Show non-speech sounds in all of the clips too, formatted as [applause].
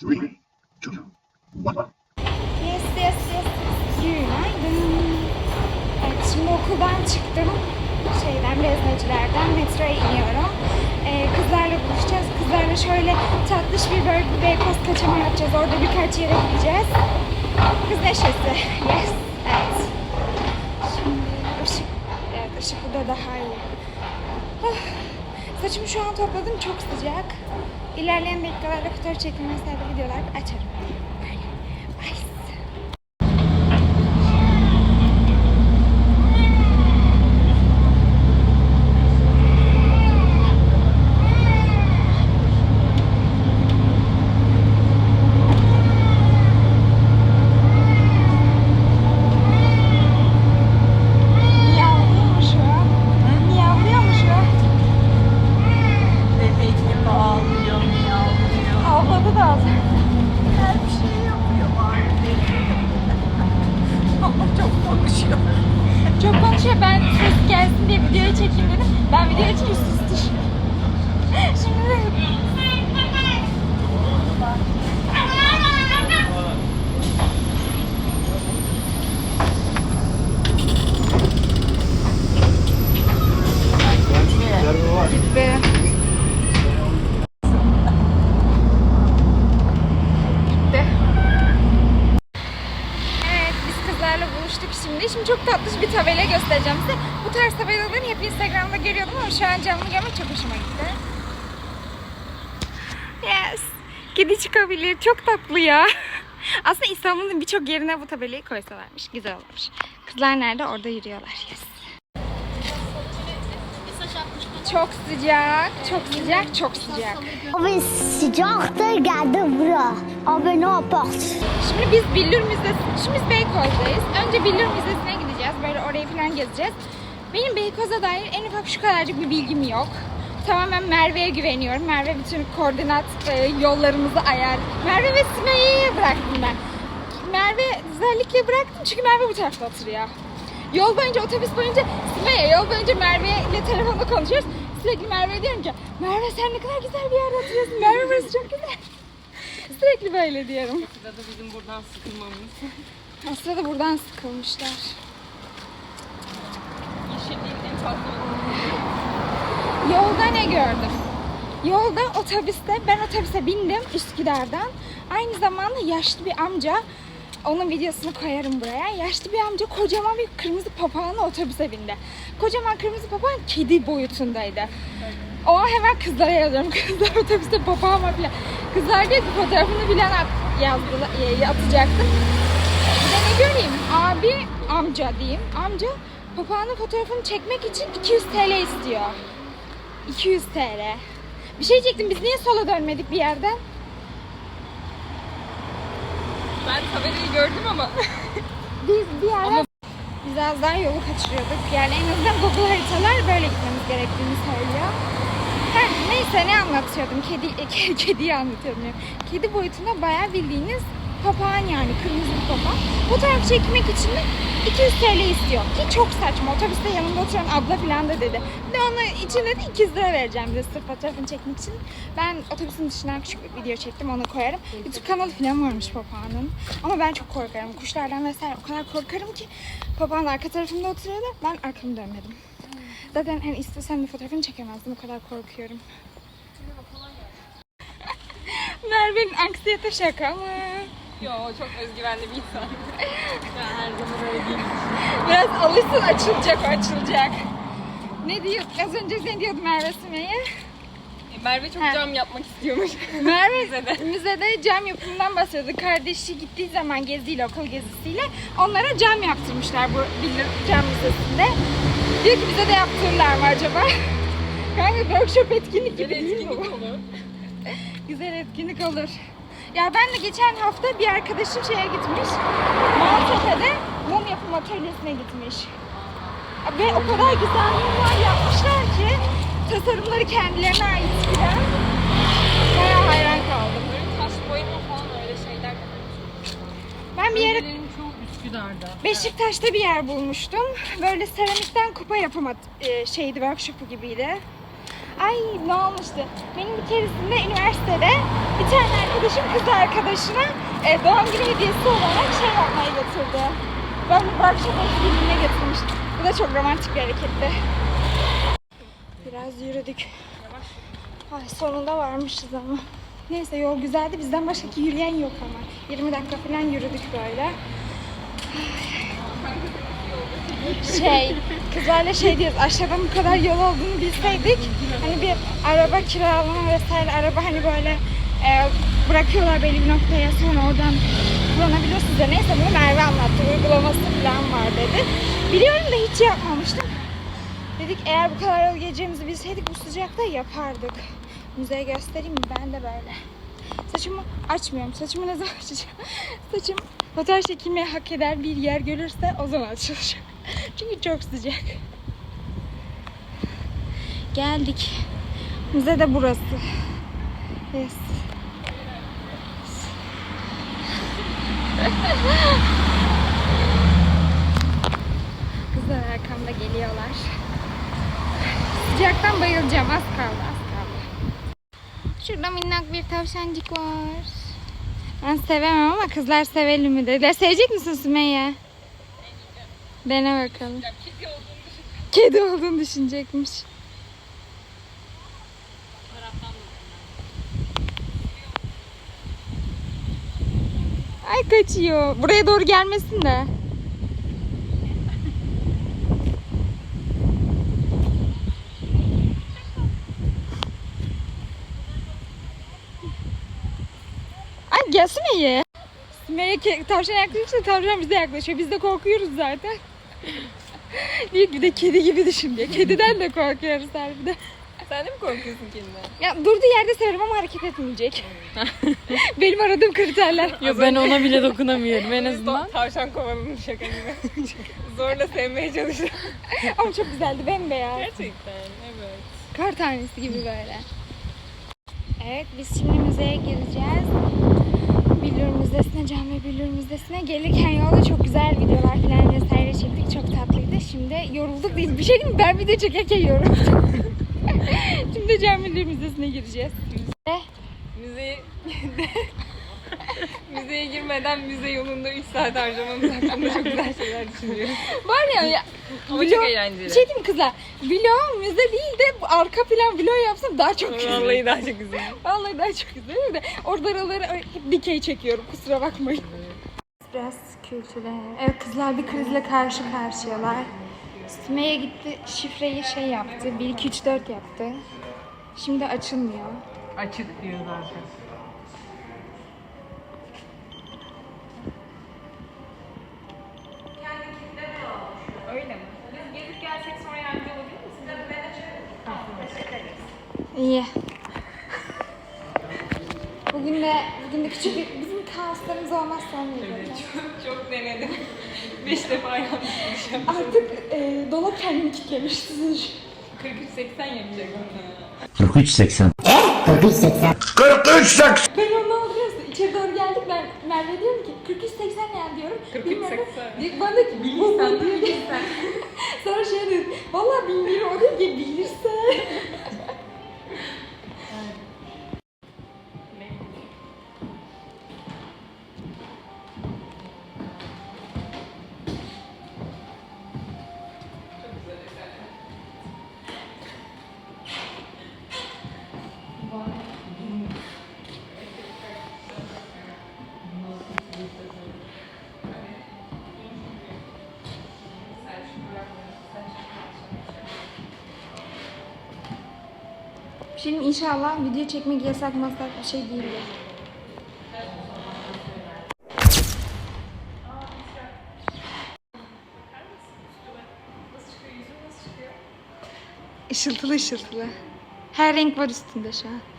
Three, two, one. Yes, yes, yes. Günaydın. Evet, şimdi okuldan çıktım. Şeyden, reznecilerden metroya iniyorum. Ee, kızlarla buluşacağız. Kızlarla şöyle tatlış bir böyle bir Beykoz kaçama yapacağız. Orada birkaç yere gideceğiz. Kız neşesi. Yes. Evet. Şimdi ışık, evet ışık burada daha iyi. Ah, Saçımı şu an topladım. Çok sıcak. İlerleyen dakikalarda fotoğraf çekimi vesaire videolar açarım. Böyle. Bye. Miyavlıyormuşum. Miyavlıyormuşum. Bebek gibi ağlıyor, miyavlıyor. Avladı da az. Her bir şey yapıyor var. Ama çok konuşuyor. Çok konuşuyor. Ben ses gelsin diye videoyu çekeyim dedim. Ben video için üst üste. Şimdi de Gitti. Gitti. Evet biz kızlarla buluştuk şimdi. Şimdi çok tatlış bir tabela göstereceğim size. Bu tarz tabelaları hep Instagram'da görüyordum ama şu an canlı görmek çok hoşuma gitti. Yes. Kedi çıkabilir. Çok tatlı ya. [laughs] Aslında İstanbul'un birçok yerine bu tabelayı koysalarmış. Güzel olurmuş. Kızlar nerede? Orada yürüyorlar. Yes. Çok sıcak, çok sıcak, çok sıcak. Abi sıcaktır geldi bura. Abi ne yapart? Şimdi biz Billur Müzesi, şimdi biz Beykoz'dayız. Önce Billur Müzesi'ne gideceğiz. Böyle orayı falan gezeceğiz. Benim Beykoz'a dair en ufak şu kadarcık bir bilgim yok. Tamamen Merve'ye güveniyorum. Merve bütün koordinat e, yollarımızı ayar. Merve ve Sümeyye'ye bıraktım ben. Merve özellikle bıraktım çünkü Merve bu tarafta oturuyor. Yol boyunca otobüs boyunca Sümeyye, yol boyunca Merve ile telefonda konuşuyoruz. Sürekli Merve'ye diyorum ki Merve sen ne kadar güzel bir yerde oturuyorsun. Merve burası çok güzel. Sürekli böyle diyorum. Sırada bizim buradan sıkılmamız. Aslında da buradan sıkılmışlar. Yeşilliğin en fazla Yolda ne gördüm? Yolda otobüste, ben otobüse bindim Üsküdar'dan. Aynı zamanda yaşlı bir amca, onun videosunu koyarım buraya. Yaşlı bir amca kocaman bir kırmızı papağanla otobüse bindi. Kocaman kırmızı papağan kedi boyutundaydı. O hemen kızlara yazıyorum. [laughs] Kızlar otobüste papağan var filan. Kızlar diyor ki fotoğrafını bilen at, yazdılar, e, atacaktım. Bir de ne göreyim? Abi, amca diyeyim. Amca papağanın fotoğrafını çekmek için 200 TL istiyor. 200 TL. Bir şey çektim. Biz niye sola dönmedik bir yerden? Ben tabelayı gördüm ama. [laughs] Biz bir yerden biz az daha yolu kaçırıyorduk. Yani en azından Google haritalar böyle gitmemiz gerektiğini söylüyor. Her, neyse ne anlatıyordum? Kedi, e, [laughs] ke- kediyi anlatıyordum. ya. Kedi boyutunda bayağı bildiğiniz papağan yani kırmızı bir papağan. Fotoğraf çekmek için de 200 TL istiyor. Ki çok saçma. Otobüste yanımda oturan abla falan da dedi. Bir de onun için dedi 200 lira vereceğim dedi sırf fotoğrafını çekmek için. Ben otobüsün dışından küçük bir video çektim onu koyarım. YouTube kanalı falan varmış papağanın. Ama ben çok korkarım. Kuşlardan vesaire o kadar korkarım ki papağan arka tarafımda oturuyordu. Ben arkamı dönmedim. Zaten hani istesem de fotoğrafını çekemezdim. O kadar korkuyorum. [laughs] Merve'nin anksiyete şaka mı? Yo çok özgüvenli bir insan. ben her zaman öyle değilim. Biraz alışsın açılacak açılacak. Ne diyor? Az önce ne diyordu Merve Sümeyye? E, Merve çok Ha. cam yapmak istiyormuş. Merve [laughs] Müzede. müzede cam yapımından bahsediyordu. Kardeşi gittiği zaman geziyle, okul gezisiyle onlara cam yaptırmışlar bu Bilir Cam Müzesi'nde. Diyor ki bize de yaptırırlar mı acaba? [laughs] Kanka workshop etkinlik gibi değil mi etkinlik bu? olur. [laughs] Güzel etkinlik olur. Ya ben de geçen hafta bir arkadaşım şeye gitmiş. Maltepe'de mum yapım atölyesine gitmiş. Ve o kadar güzel mumlar yapmışlar ki tasarımları kendilerine ait filan. Bayağı hayran kaldım. Böyle taş boyama falan öyle şeyler. Ben bir yere Üsküdar'da. Beşiktaş'ta bir yer bulmuştum. Böyle seramikten kupa yapım e, şeydi, workshopu gibiydi. Ay ne olmuştu? Benim bir keresinde üniversitede bir tane arkadaşım kız arkadaşına e, doğum günü hediyesi olarak şey yapmayı götürdü. Ben bir workshop etkinliğine götürmüştüm. Bu da çok romantik bir hareketti. Biraz yürüdük. Ay sonunda varmışız ama. Neyse yol güzeldi. Bizden başka yürüyen yok ama. 20 dakika falan yürüdük böyle. Şey, kızlarla şey diyoruz, aşağıdan bu kadar yol olduğunu bilseydik, hani bir araba kiralama vesaire, araba hani böyle e, bırakıyorlar belli bir noktaya sonra oradan kullanabiliyorsunuz ya. Neyse bunu Merve anlattı, uygulaması falan var dedi. Biliyorum da hiç yapmamıştım. Dedik eğer bu kadar yol geleceğimizi bilseydik bu sıcakta yapardık. Müzeye göstereyim mi? Ben de böyle. Saçımı açmıyorum. Saçımı ne zaman açacağım? [laughs] Saçım fotoğraf çekilmeyi hak eder bir yer görürse o zaman açılacak. [laughs] Çünkü çok sıcak. Geldik. Müze de burası. Yes. [laughs] Kızlar arkamda geliyorlar. Sıcaktan bayılacağım. Az kaldı, az kaldı. Şurada minnak bir tavşancık var. Ben sevemem ama kızlar sevelim mi dediler. Sevecek misin Sümeyye? Dene bakalım. Kedi olduğunu düşünecekmiş. Ay kaçıyor. Buraya doğru gelmesin de. Ay gelsene ye. Sümeyye tavşan yaklaşırsa tavşan bize yaklaşıyor. Biz de korkuyoruz zaten. [laughs] Diyor bir de kedi gibi düşün diye. Kediden de korkuyoruz harbiden. Sen de mi korkuyorsun kendinden? Ya durduğu yerde severim ama hareket etmeyecek. [laughs] Benim aradığım kriterler. Yo ben ona bile dokunamıyorum en azından. Tavşan kovanın şaka gibi. [laughs] Zorla sevmeye çalıştım. ama çok güzeldi bembeyaz. Gerçekten evet. Kar tanesi gibi böyle. Evet biz şimdi müzeye gireceğiz. Müzesi'ne, Cami Billur Müzesi'ne gelirken yolda çok güzel videolar falan vesaire çektik. Çok tatlıydı. Şimdi yorulduk değil. Bir şey mi? Ben video çekerken yoruldum. [laughs] şimdi Cami Billur Müzesi'ne gireceğiz. Müzeye... [laughs] Müzeye girmeden müze yolunda 3 saat harcamamız hakkında çok güzel şeyler düşünüyorum. Var ya, ya Ama vlog- çok eğlenceli. Şey diyeyim kızlar? Vlog müze değil de arka plan vlog yapsam daha çok güzel. Vallahi daha çok güzel. Vallahi daha çok güzel de orada araları hep dikey çekiyorum kusura bakmayın. Biraz kültüre. Evet kızlar bir krizle karşı karşıyalar. Sümeyye gitti şifreyi şey yaptı. 1 2 3 4 yaptı. Şimdi açılmıyor. Açık diyor zaten. İyi. Bugün de bugün de küçük bir bizim kaoslarımız olmaz sanmıyorum. Çok, çok denedim. Beş defa yanlış yaptım. Artık e, dolap kendini kilitlemiş sizin şu- 43-80 yapacak onu. 4380. 4380. Ben onu alıyoruz. İçeri doğru geldik. Ben Merve diyorum ki 43 80 yani diyorum. 43 Bilmem ne. 80. Diyor ki bana diyor ki bilirsen diyor. [laughs] Sonra şey dedi. Valla bilmiyorum. O diyor ki bilirsen. İnşallah video çekmek yasak masak bir şey değildir. Işıltılı ışıltılı. Her renk var üstünde şu an.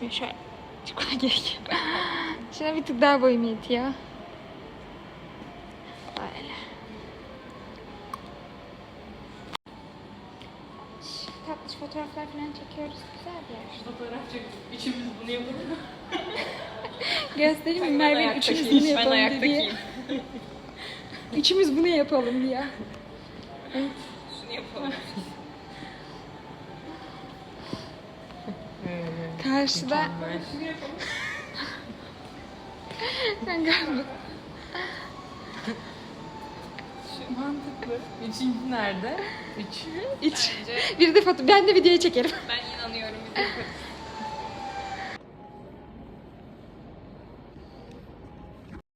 kesmiyor. Şöyle çıkmaya [laughs] gerekiyor. Şuna bir tık daha boyum yetiyor. Böyle. Şu tatlış fotoğraflar falan çekiyoruz. Güzel bir yer. Fotoğraf çekip üçümüz bunu yapalım mı? [laughs] Göstereyim mi? Merve'nin üçümüz bunu yapalım ben ayakta diye. üçümüz bunu yapalım diye. Evet. Şunu yapalım. Karşıda galiba Mantıklı. Üçüncü nerede? Üç. iç. Bir de foto ben de videoyu çekerim. Ben inanıyorum.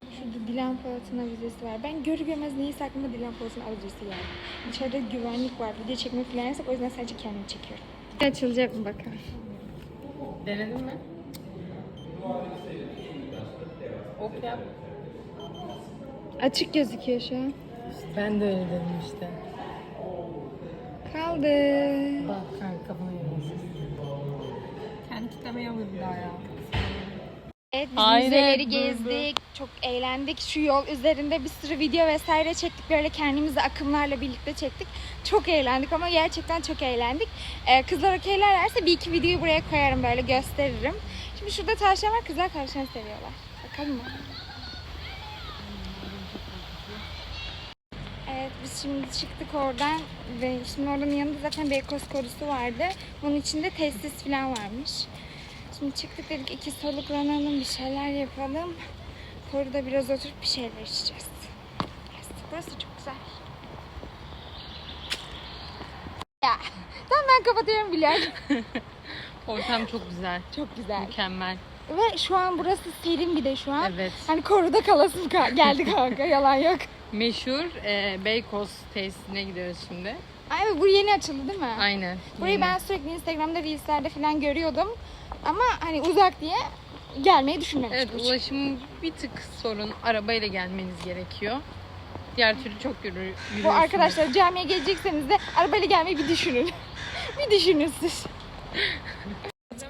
Şurada Dilan Polat'ın avizesi var. Ben görür görmez neyse aklıma Dilan Polat'ın avizesi geldi. İçeride güvenlik var. Video çekmek falan yasak. O yüzden sadece kendimi çekiyorum. Açılacak mı bakalım. Denedin mi? Ok yap. Açık gözüküyor şu an. Ben de öyle dedim işte. Kaldı. Bak kanka kafana yorulsun. Kendi kitlemeye vurdu daha ya. Evet biz Hayret, müzeleri dur, gezdik. Çok eğlendik. Şu yol üzerinde bir sürü video vesaire çektik. Böyle kendimizi akımlarla birlikte çektik. Çok eğlendik ama gerçekten çok eğlendik. Ee, kızlar okeylerlerse bir iki videoyu buraya koyarım böyle gösteririm. Şimdi şurada tavşan var. Kızlar tavşan seviyorlar. Bakalım mı? Evet biz şimdi çıktık oradan ve şimdi oranın yanında zaten Beykoz korusu vardı. Bunun içinde tesis falan varmış. Şimdi çıktık dedik iki soluklanalım bir şeyler yapalım. Koruda biraz oturup bir şeyler içeceğiz. Burası çok güzel. Ya tamam ben kapatıyorum biliyorum. [laughs] Ortam çok güzel. çok güzel. Mükemmel. Ve şu an burası serin bir de şu an. Evet. Hani koruda kalasım ka- geldi kanka [laughs] yalan yok. Meşhur e, Beykoz tesisine gidiyoruz şimdi. Ay bu yeni açıldı değil mi? Aynen. Burayı Yeni. ben sürekli Instagram'da Reels'lerde falan görüyordum. Ama hani uzak diye gelmeyi düşünmemiştim. Evet hiç. ulaşım bir tık sorun. Arabayla gelmeniz gerekiyor. Diğer türlü çok yürü, yürüyorsunuz. Bu arkadaşlar camiye gelecekseniz de arabayla gelmeyi bir düşünün. [laughs] bir düşünün siz.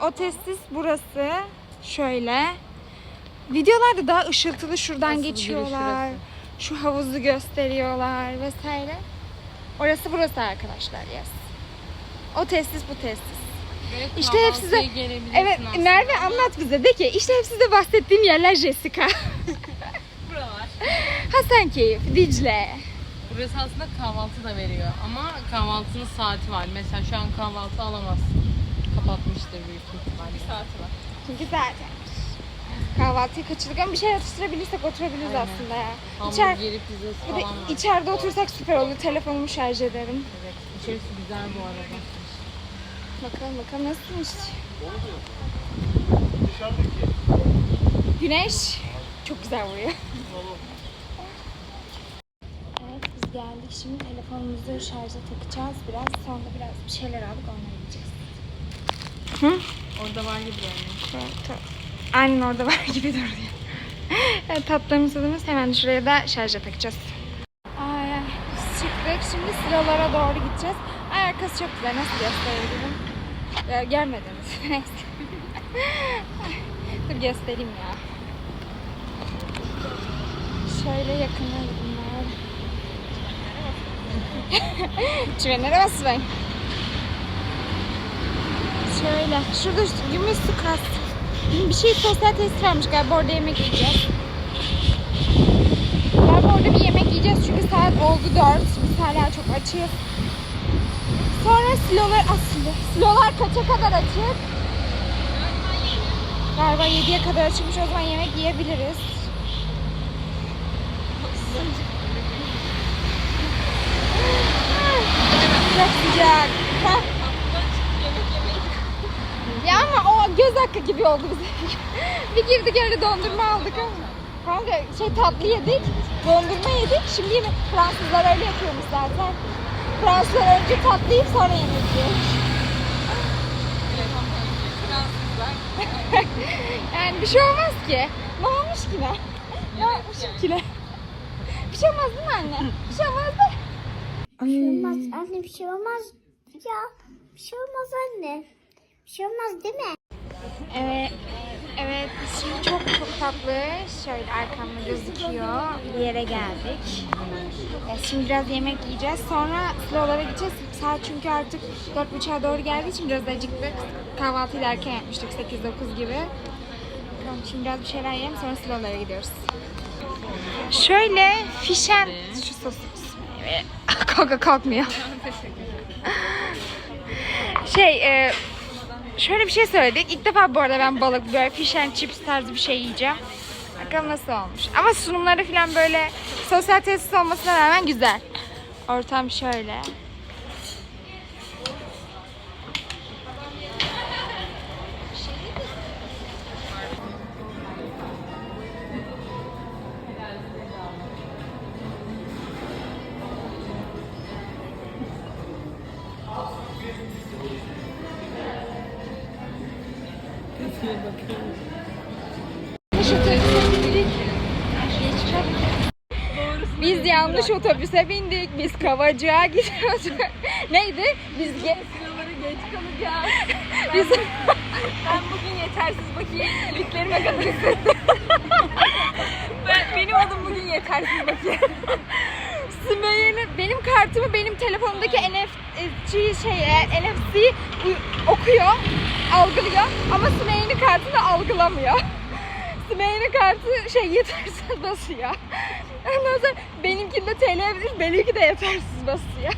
o testis burası. Şöyle. Videolarda daha ışıltılı şuradan Asıl geçiyorlar. şurası. Şu havuzu gösteriyorlar vesaire. Orası burası arkadaşlar yes. O testis bu testis. Ve İşte hep size- Evet aslında. Merve anlat bize de ki işte hep size bahsettiğim yerler Jessica. [laughs] Buralar. Hasankeyf, Dicle. Burası aslında kahvaltı da veriyor ama kahvaltının saati var. Mesela şu an kahvaltı alamazsın. Kapatmıştır büyük ihtimalle. Bir saati var. Çünkü zaten kahvaltıyı kaçırdık ama bir şey atıştırabilirsek oturabiliriz Aynen. aslında ya. İçer, Hamburgeri, pizzası falan var. içeride otursak süper olur. Telefonumu şarj ederim. Evet. İçerisi güzel bu arada. Bakalım bakalım nasılmış. Güneş çok güzel vuruyor. Evet biz geldik şimdi telefonumuzu şarja takacağız biraz. Sonra biraz bir şeyler aldık onları yiyeceğiz. Orada var gibi yani. Aynen orada var gibi duruyor. evet, tatlarımız tadımız hemen şuraya da şarja takacağız. Ay, ay, çıktık. Şimdi sıralara doğru gideceğiz. Ay arkası çok güzel. Nasıl gösterebilirim? Ya, gelmediniz. [laughs] Neyse. Dur göstereyim ya. Şöyle yakınlar [laughs] bunlar. Çimenlere basmayın. Şöyle. Şurada gümüş su kas. Bir şey sosyal tesis varmış galiba orada yemek yiyeceğiz. Galiba orada bir yemek yiyeceğiz çünkü saat oldu 4. Biz hala çok açız. Sonra silolar asılı. Silolar kaça kadar açık? Galiba 7'ye kadar açılmış o zaman yemek yiyebiliriz. Çok sıcak. Ya ama o göz hakkı gibi oldu bize. bir girdik öyle dondurma aldık ama. Kanka şey tatlı yedik, dondurma yedik. Şimdi yine Fransızlar öyle yapıyormuş zaten. Fransızlar önce tatlı yiyip sonra yiyor. [laughs] yani bir şey olmaz ki. Ne olmuş ki ne? Ne yapmışım ki ne? Bir şey olmaz değil mi anne? Bir şey olmaz da. Bir şey olmaz anne bir şey olmaz. Ya bir şey olmaz anne. Bir şey olmaz değil mi? Evet. Evet, şimdi çok çok tatlı, şöyle arkamda gözüküyor. Bir yere geldik. Evet, şimdi biraz yemek yiyeceğiz. Sonra slowlara gideceğiz. Saat çünkü artık 4.30'a doğru geldiği için biraz acıktık. Kahvaltıyı erken yapmıştık, 8-9 gibi. Tamam, şimdi biraz bir şeyler yiyelim, sonra slowlara gidiyoruz. Şöyle fişen... Şu sos... Kalka kalkmıyor. şey, e, Şöyle bir şey söyledik. İlk defa bu arada ben balık böyle fish and chips tarzı bir şey yiyeceğim. Bakalım nasıl olmuş. Ama sunumları falan böyle sosyal tesis olmasına rağmen güzel. Ortam şöyle. Biz Kavacık'a gidiyoruz. [laughs] Neydi? Biz ge geç kalacağız. [laughs] biz Ben bugün yetersiz bakayım. İliklerime kadar hissettim. [laughs] ben, benim adım bugün yetersiz bakayım. Sümeyye'nin benim kartımı benim telefonumdaki NFC şey e, NFC okuyor, algılıyor ama Sümeyye'nin kartını algılamıyor. Sümeyye'nin kartı şey yetersiz basıyor. Ondan sonra benimkinde TL bilir, benimki de yetersiz basıyor.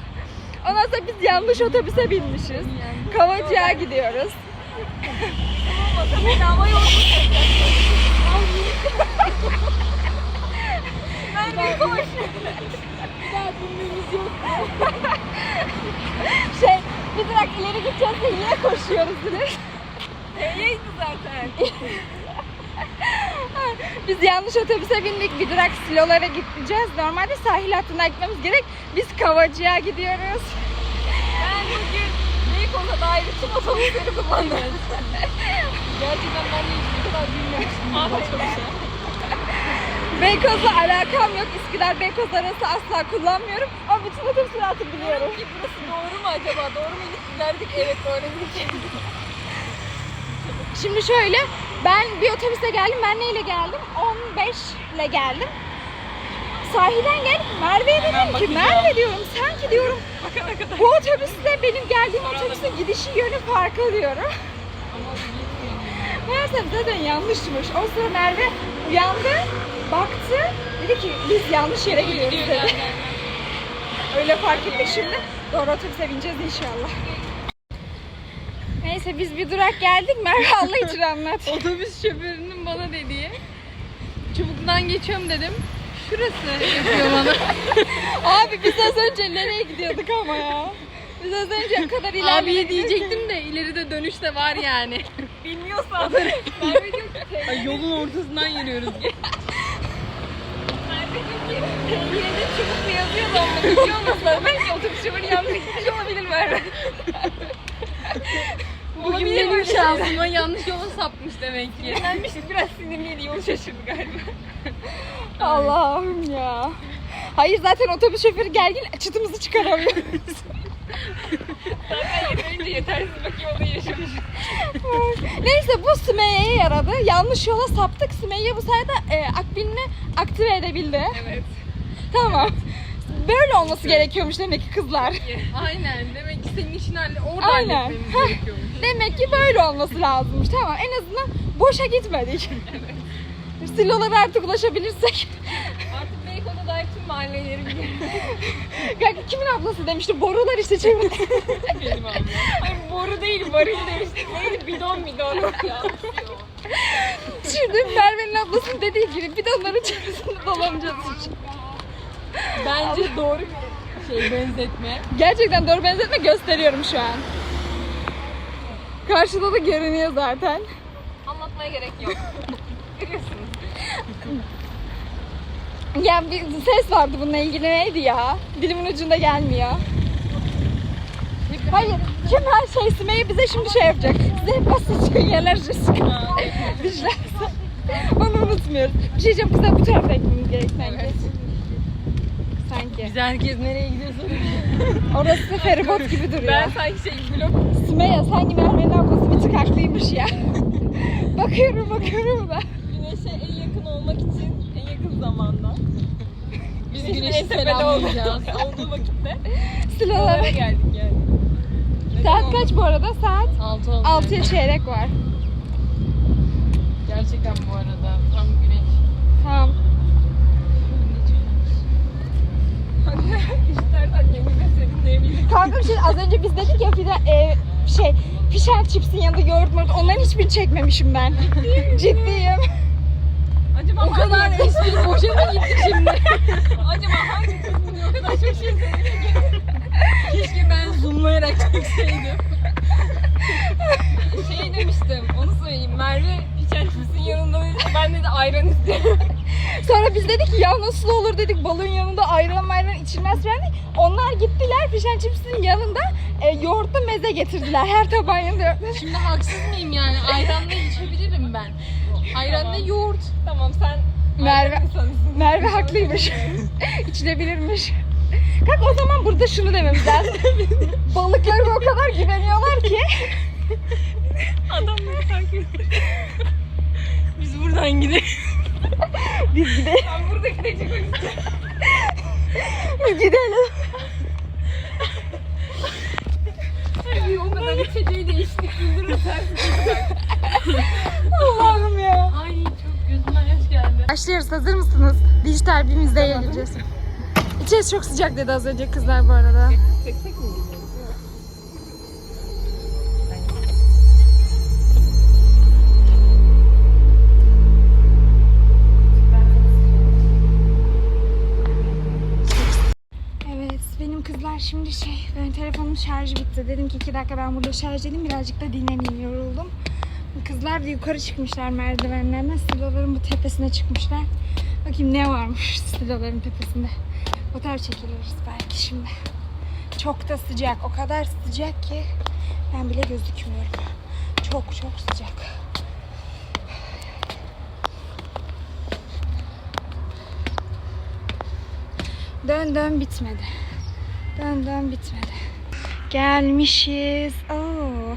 Ondan sonra biz yanlış otobüse binmişiz. Kavacık'a gidiyoruz. Bedava Ben bir koş. Şey, bir durak ileri gideceğiz de yine koşuyoruz direkt. T'yeydi zaten. Biz yanlış otobüse bindik. Bir durak silolara gideceğiz. Normalde sahil hattına gitmemiz gerek. Biz Kavacık'a gidiyoruz. Ben bugün Beykoz'a dair bütün otobüsleri kullandım. [laughs] Gerçekten ben de hiç bu kadar çok şey. Beykoz'la alakam yok. İskidar Beykoz arası asla kullanmıyorum. Ama bütün otobüsleri artık biliyorum. Ki burası doğru mu acaba? Doğru mu derdik? Evet doğru gittik. Şimdi şöyle, ben bir otobüse geldim. Ben neyle geldim? 15 ile geldim. Sahilden gelip Merve'ye dedim ki, Merve diyorum, sanki diyorum Bakana kadar. bu otobüsle benim geldiğim otobüsün gidişi yönü farklı diyorum. Meğersem zaten yanlışmış. O sıra Merve uyandı, baktı, dedi ki biz yanlış yere gidiyoruz dedi. Öyle fark etti şimdi. Doğru otobüse bineceğiz inşallah. Neyse biz bir durak geldik. Merve [laughs] Allah için anlat. Otobüs şoförünün bana dediği çubuktan geçiyorum dedim. Şurası yapıyor bana. [laughs] Abi biz az önce nereye gidiyorduk ama ya? Biz az önce o kadar ilerledik. Abiye diyecektim de ileride dönüş de var yani. [laughs] Bilmiyorsan. Merve diyor ki Ay, yolun ortasından yürüyoruz. Merve diyor ki Yine çubuklu yazıyor da onda biliyor musun? Belki otobüs şoförü yanlış gitmiş olabilir Merve. Bugün Olabilir benim böyle şansıma yanlış yola sapmış demek ki. Sinirlenmiştik biraz sinirliydi yol şaşırdı galiba. [laughs] Allah'ım ya. Hayır zaten otobüs şoförü gergin çıtımızı çıkaramıyoruz. Zaten yeterince yetersiz bakayım o da yaşamış. Neyse bu Sümeyye'ye yaradı. Yanlış yola saptık. Sümeyye bu sayede e, akbilini aktive edebildi. Evet. Tamam. Böyle olması gerekiyormuş demek ki kızlar. Aynen. Demek ki senin işini halle orada Aynen. halletmemiz gerekiyormuş. Demek ki böyle olması lazımmış. Tamam en azından boşa gitmedik. Silolara artık ulaşabilirsek. Artık Beykoz'a dair tüm mahalleleri biliyorum. Kanka kimin ablası demişti? Borular işte çevir. Benim ablam. Hayır boru değil, varil demiştik. Neydi? Bidon bidon. Ya. Şimdi Merve'nin ablasının dediği gibi bidonların içerisinde dolanacağız. Bence doğru bir şey benzetme. Gerçekten doğru benzetme gösteriyorum şu an. Karşıda da görünüyor zaten. Anlatmaya gerek yok. [laughs] Görüyorsunuz. Ya bir ses vardı bununla ilgili neydi ya? Dilimin ucunda gelmiyor. Hayır. Kim her şey Sümeyye bize şimdi şey yapacak. Size hep basit yerler Dişler. Onu unutmuyoruz. Bir şey diyeceğim kızlar bu tarafa gitmemiz gerek sanki. Sanki. Biz herkes nereye gidiyorsa Orası feribot gibi duruyor. Ben sanki şey blok Sümeyye sanki Merve'nin tık haklıymış ya. [laughs] bakıyorum bakıyorum da. Güneşe en yakın olmak için en yakın zamanda. [laughs] Biz güneşi selamlayacağız. [laughs] olduğu- vakitte Sıralara. oralara geldik yani. Saat kaç bu arada? Saat 6 oldu. 6'ya çeyrek var. Gerçekten bu arada tam güneş. Tamam. İstersen yeminle serinleyebilirim. Kanka bir şey az önce biz dedik ya fide, e, şey and chips'in yanında yoğurt mu? Onların hiçbirini çekmemişim ben. Ciddiyim. Acaba O kadar espri boşa mı gitti şimdi? Acaba hangi kısmını o kadar çok şey söyledi? Keşke ben zoomlayarak çekseydim. şey demiştim, onu söyleyeyim. Merve Piçençimizin yanında ben dedi ayran istiyorum. Sonra biz dedik ki ya nasıl olur dedik balığın yanında ayran mayran içilmez falan dedik. Onlar gittiler fish and chips'in yanında e, yoğurtlu meze getirdiler. Her tabağın yanında yoğurtlu. [laughs] Şimdi haksız mıyım yani? Ayranla içebilirim ben. Ayranla Tamam. yoğurt. tamam sen Merve- ayran insanısın. Merve haklıymış. [laughs] İçilebilirmiş. Kanka o zaman burada şunu dememiz lazım. [laughs] Balıklarına o kadar güveniyorlar ki. Adamları takip ediyor. Biz buradan gidelim. Biz gidelim. Ben burada gidecek. Biz [laughs] gidelim. o kadar içeceği. Güldürür tersi. Allah'ım ya. Ay çok gözüme yaş geldi. Başlıyoruz. Hazır mısınız? Dijital bir müzeye geleceğiz. İçerisi çok sıcak dedi az önce kızlar bu arada. Tek tek mi bitti. Dedim ki iki dakika ben burada şarj edeyim birazcık da dinleneyim yoruldum. Kızlar da yukarı çıkmışlar merdivenlerden stiloların bu tepesine çıkmışlar. Bakayım ne varmış [laughs] stiloların tepesinde. Fotoğraf çekiliriz belki şimdi. Çok da sıcak o kadar sıcak ki ben bile gözükmüyorum. Çok çok sıcak. Dön dön bitmedi. Dön dön bitmedi. Gelmişiz. Oo.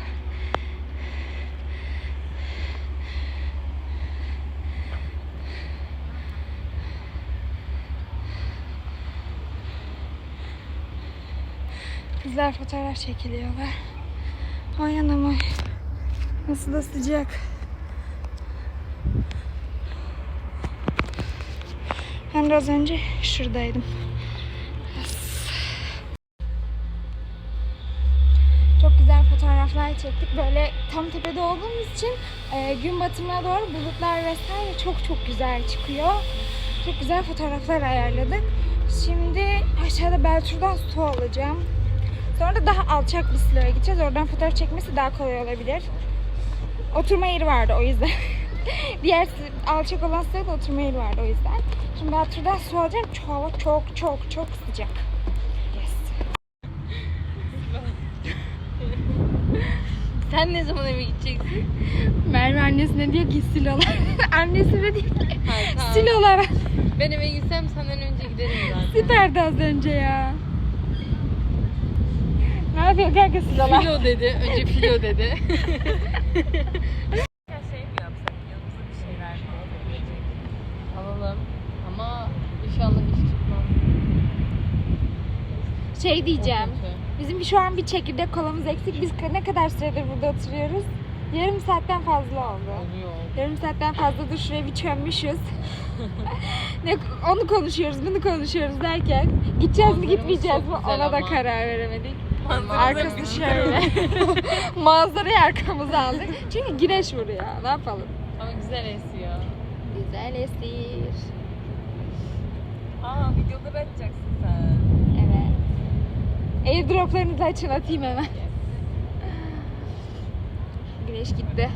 Kızlar fotoğraf çekiliyorlar. Ay anam ay. Nasıl da sıcak. Ben de az önce şuradaydım. Fotoğraflar çektik. Böyle tam tepede olduğumuz için e, gün batımına doğru bulutlar vesaire çok çok güzel çıkıyor. Çok güzel fotoğraflar ayarladık. Şimdi aşağıda Beltur'dan su alacağım. Sonra da daha alçak bir siloya gideceğiz. Oradan fotoğraf çekmesi daha kolay olabilir. Oturma yeri vardı o yüzden. [laughs] Diğer alçak olan siloda oturma yeri vardı o yüzden. Şimdi Beltur'dan su alacağım. Çok çok çok çok sıcak. Sen ne zaman eve gideceksin? Merve annesine diyor ki silolar. [laughs] Annesi de diyor ki Hayır, tamam. silolar. Ben eve gitsem senden önce giderim zaten. Süperdi az önce ya. Ne yapıyor kanka silolar? Filo dedi. Önce filo dedi. [laughs] Ya şey mi yapsak? Yanımıza bir şeyler mi alabilecek? Alalım. Ama inşallah iş tutmaz. Şey diyeceğim. O kötü. Bizim şu an bir çekirdek kolamız eksik. Biz ne kadar süredir burada oturuyoruz? Yarım saatten fazla oldu. Oluyor. Yarım saatten fazladır şuraya bir çömmüşüz. ne, onu konuşuyoruz, bunu konuşuyoruz derken gideceğiz mi gitmeyeceğiz mi ona da ama. karar veremedik. Arkası şöyle. [laughs] Manzarayı arkamıza aldık. Çünkü güneş vuruyor. Ne yapalım? Ama güzel esiyor. Güzel esir. Aa videoları açacaksın sen. Airdroplarınızı açın atayım hemen. Güneş gitti.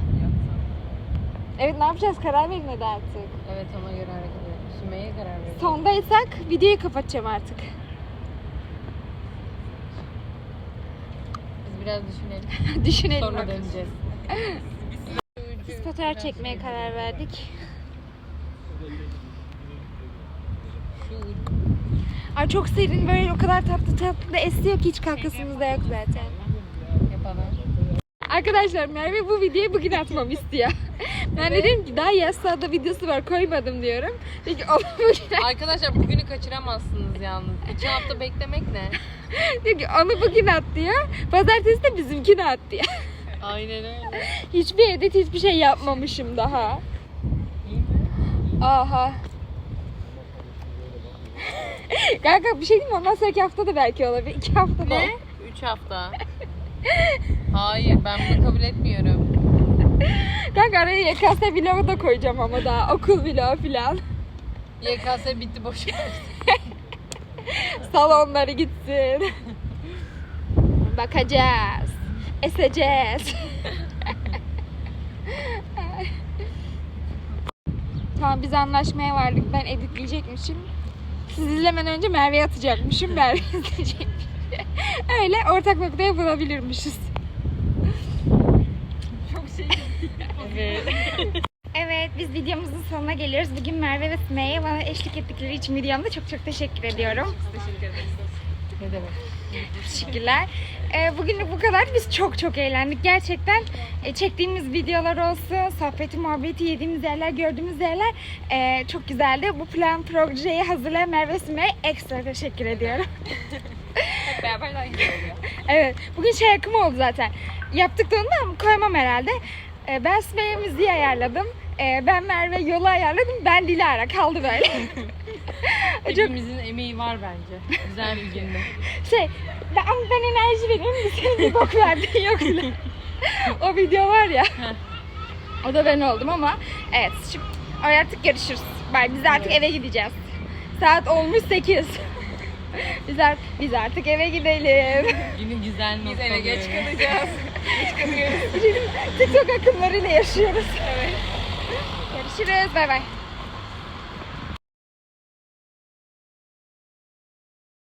Evet ne yapacağız karar verin hadi artık. Evet ona göre hareket edelim. Sümeyye karar verelim. Sondaysak videoyu kapatacağım artık. Biz biraz düşünelim. [laughs] Düşünelim Sonra bakalım. döneceğiz. Biz fotoğraf çekmeye karar verdik. Şu Ay çok serin böyle o kadar tatlı tatlı da esiyor ki hiç kalkasımız da yok zaten. Arkadaşlar Merve bu videoyu bugün atmam istiyor. [laughs] Ben de dedim ki daha yasada videosu var koymadım diyorum. Peki onu [laughs] bugün Arkadaşlar bugünü kaçıramazsınız yalnız. İki hafta beklemek ne? [laughs] diyor ki onu bugün at diyor. Pazartesi de bizimkini at diyor. Aynen öyle. Hiçbir edit hiçbir şey yapmamışım daha. Aha. [laughs] Kanka bir şey diyeyim mi? Ondan sonraki hafta da belki olabilir. İki hafta da Ne? Üç hafta. [laughs] Hayır ben bunu kabul etmiyorum. Kanka araya YKS vlogu da koyacağım ama daha. Okul vlogu falan. YKS bitti boş ver. [laughs] Salonları gitsin. Bakacağız. Eseceğiz. tamam biz anlaşmaya vardık. Ben editleyecekmişim. Siz izlemeden önce Merve'ye atacakmışım. Merve [laughs] izleyecekmiş. Öyle ortak noktaya bulabilirmişiz. Evet. Evet biz videomuzun sonuna geliyoruz. Bugün Merve ve Sümeyye bana eşlik ettikleri için videomda çok çok teşekkür ediyorum. Ne demek? Teşekkürler. Ee, bugünlük bu kadar. Biz çok çok eğlendik. Gerçekten e, çektiğimiz videolar olsun, sohbeti, muhabbeti, yediğimiz yerler, gördüğümüz yerler e, çok güzeldi. Bu plan projeyi hazırlayan Merve Sümeyye ekstra teşekkür ediyorum. [laughs] Hep beraber daha güzel oluyor. Evet. Bugün şey akımı oldu zaten. Yaptık da onu da koymam herhalde. Ee, ben Sümeyye müziği ayarladım. Ee, ben Merve yolu ayarladım. Ben Dilara kaldı böyle. [laughs] [laughs] Hepimizin emeği var bence. Güzel bir günde. [laughs] şey ben, ben enerji veriyorum da senin bir bok verdiğin yok bile. [laughs] o video var ya. o da ben oldum ama evet şimdi artık görüşürüz. Bye. Biz artık eve gideceğiz. Saat olmuş 8. biz, artık, biz artık eve gidelim. Günün güzel Biz noktaları. eve geç kalacağız. geç kalıyoruz. Şimdi TikTok akımlarıyla yaşıyoruz. Evet. Görüşürüz. Bay bay.